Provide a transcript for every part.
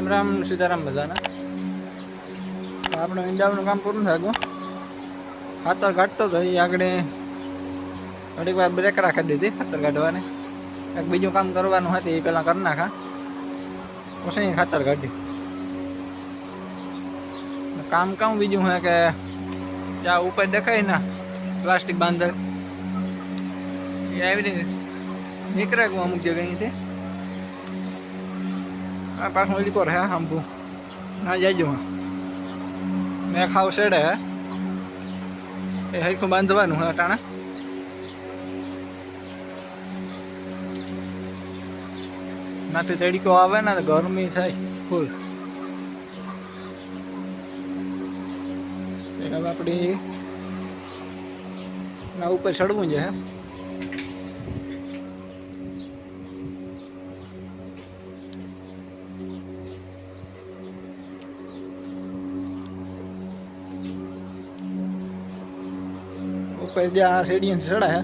રામ રામ સીતારામ બધાના. આપણે ઈંડાનું કામ પૂરું થાય ખાતર કાઢતો હતો એ આગળ થોડીક વાર બ્રેક રાખી દીધી ખાતર કાઢવાની. એક બીજું કામ કરવાનું હતું એ પહેલાં કરી નાખા. પછી ખાતર કાઢ્યું. કામ કામ બીજું હોય કે ત્યાં ઉપર દેખાય ના પ્લાસ્ટિક બાંધર એ આવી રીતે નીકળે અમુક જગ્યાએથી. આ ઓલી પર હે આંબુ ના જાયજો મેં ખાવ હે. એ હરખું બાંધવાનું હે, અટાણા. નાથી તડકો આવે ને, તો ગરમી થાય, ફૂલ. હવે આપણી ના, ઉપર ચડવું છે ઉપર જ્યાં સીડીએ ચડા હે.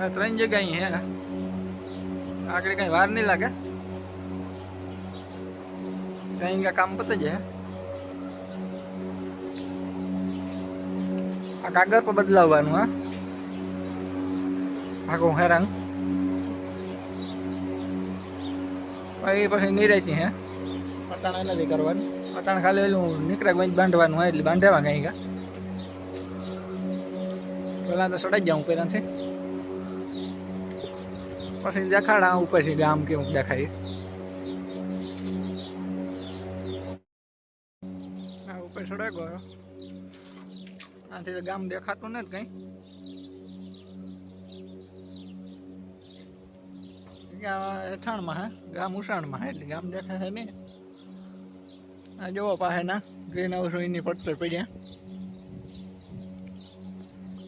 આ ત્રણ જગ્યા હે. આગળ કઈ વાર નહીં લાગે. કઈ કામ પતે છે આ કાગળ પર બદલાવવાનું, હા. આખું હેરાન. પછી પછી નિરાયતી હે. પટાણા નથી કરવાનું. પટાણ ખાલી એલું નીકળે ગઈ બાંધવાનું હોય એટલે બાંધવા કઈ કા. પેલા તો સડાઈ જાઉં પહેલાંથી પછી દેખાડા ઉપરથી ગામ કેવું દેખાય. આ ઉપર સડાઈ ગયો. આથી તો ગામ દેખાતું નથી કઈ. હેઠાણમાં હે, ગામ ઉષાણમાં હે, એટલે ગામ દેખાય નહીં. આ જોવો પાસે ના ગ્રીન હાઉસ એની પડતર પડ્યા.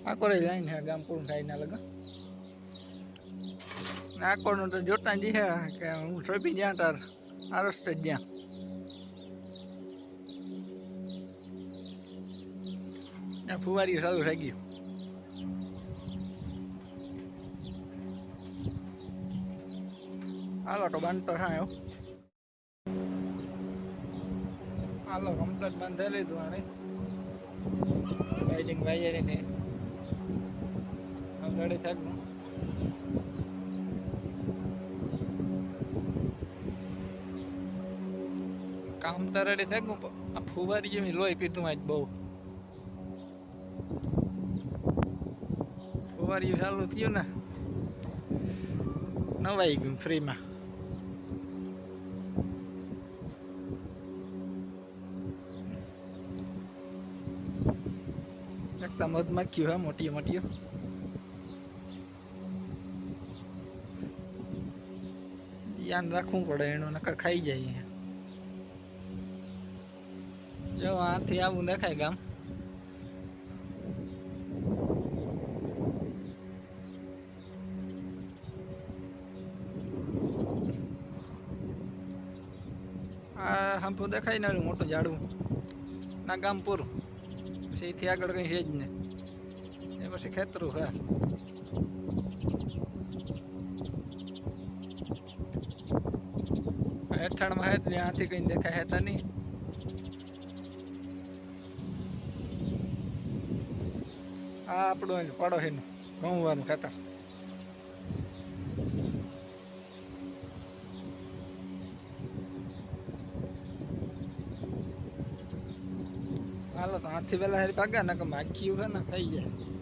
આકોરે લાઈન હે થાય ના લગા આકોરનું તો જોતા જ છે કે હું છોપી જ્યાં તાર, આ રસ્તે જ જ્યાં. ફુવારી ચાલુ થઈ ગયું. હાલો, તો બાંધતો થાય હાલો કમ્પ્લેટ બાંધી લીધું આને. રાઇડિંગ વાયરિંગ ને રેડી થાય કામ તો રેડી થાય ગયું પણ આ ફુવારી જેવી લોહી પીધું આજ બહુ. ફુવારી ચાલુ થયું ને, નવાઈ ગયું ફ્રીમાં એકદમ મધમાખ્યું હે મોટી મોટી. ધ્યાન રાખવું પડે, એનું નકર ખાઈ જાય. જો, આથી આવું દેખાય ગામ. આ હંપો દેખાય ને મોટું ઝાડવું. ના, ગામ પૂરું. પછી અહીંથી આગળ કંઈ છે જ ને એ પછી ખેતરું હા હેઠાણમાં હે આથી કંઈ દેખાય હેતા નહીં. આ આપણું એનું પડોશીનું ઘઉંવાનું ખાતર. હાલો તો હાથથી પેલા હારી પાગા ને કે માખી છે ને ખાઈ જાય.